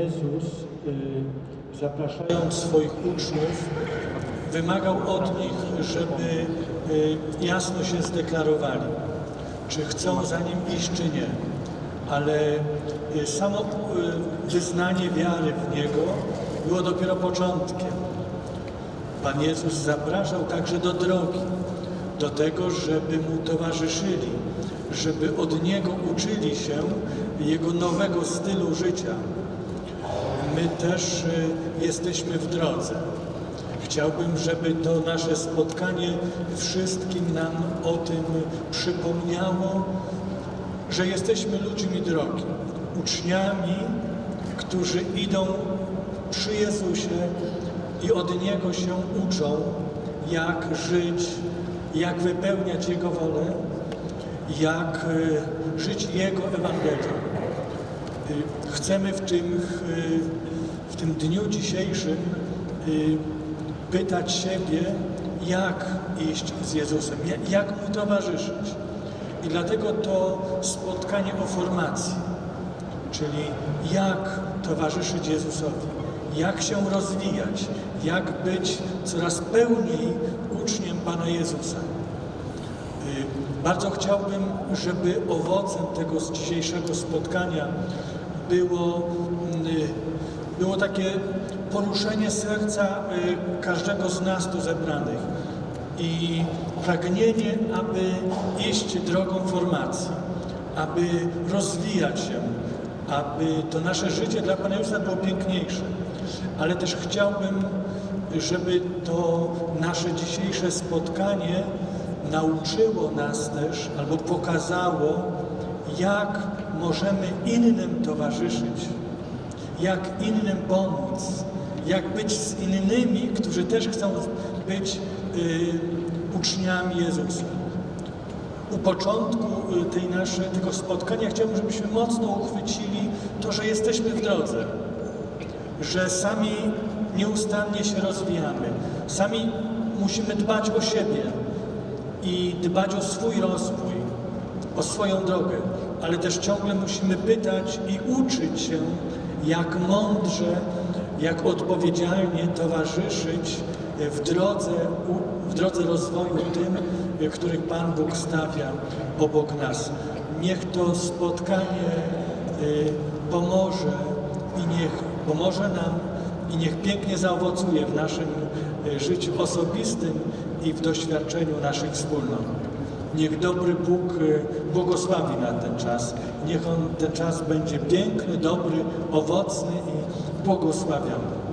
y, zapraszając swoich uczniów, wymagał od nich, żeby y, jasno się zdeklarowali, czy chcą za nim iść, czy nie. Ale y, samo wyznanie wiary w Niego było dopiero początkiem. Pan Jezus zapraszał także do drogi, do tego, żeby Mu towarzyszyli, żeby od Niego uczyli się Jego nowego stylu życia. My też y, jesteśmy w drodze. Chciałbym, żeby to nasze spotkanie wszystkim nam o tym przypomniało, że jesteśmy ludźmi drogi, uczniami, którzy idą przy Jezusie i od Niego się uczą, jak żyć, jak wypełniać Jego wolę, jak y, żyć Jego Ewangelią. Y, Chcemy w tym, y, w tym dniu dzisiejszym y, pytać siebie, jak iść z Jezusem, jak, jak Mu towarzyszyć. I dlatego to spotkanie o formacji, czyli jak towarzyszyć Jezusowi, jak się rozwijać, jak być coraz pełniej uczniem Pana Jezusa. Y, Bardzo chciałbym, żeby owocem tego z dzisiejszego spotkania było, y, było takie poruszenie serca y, każdego z nas tu zebranych i pragnienie, aby iść drogą formacji, aby rozwijać się, aby to nasze życie dla Pana Jezusa było piękniejsze. Ale też chciałbym, żeby to nasze dzisiejsze spotkanie nauczyło nas też, albo pokazało, jak możemy innym towarzyszyć, jak innym pomóc, jak być z innymi, którzy też chcą być y, uczniami Jezusa. U początku y, tej naszej, tego spotkania chciałbym, żebyśmy mocno uchwycili to, że jesteśmy w drodze, że sami nieustannie się rozwijamy, sami musimy dbać o siebie i dbać o swój rozwój, o swoją drogę, ale też ciągle musimy pytać i uczyć się, jak mądrze, jak odpowiedzialnie towarzyszyć w drodze, w drodze rozwoju tym, których Pan Bóg stawia obok nas. Niech to spotkanie y, pomoże i niech pomoże nam i niech pięknie zaowocuje w naszym y, życiu osobistym i w doświadczeniu naszych wspólnot. Niech dobry Bóg y, błogosławi na ten czas. Niech on ten czas będzie piękny, dobry, owocny i błogosławiony.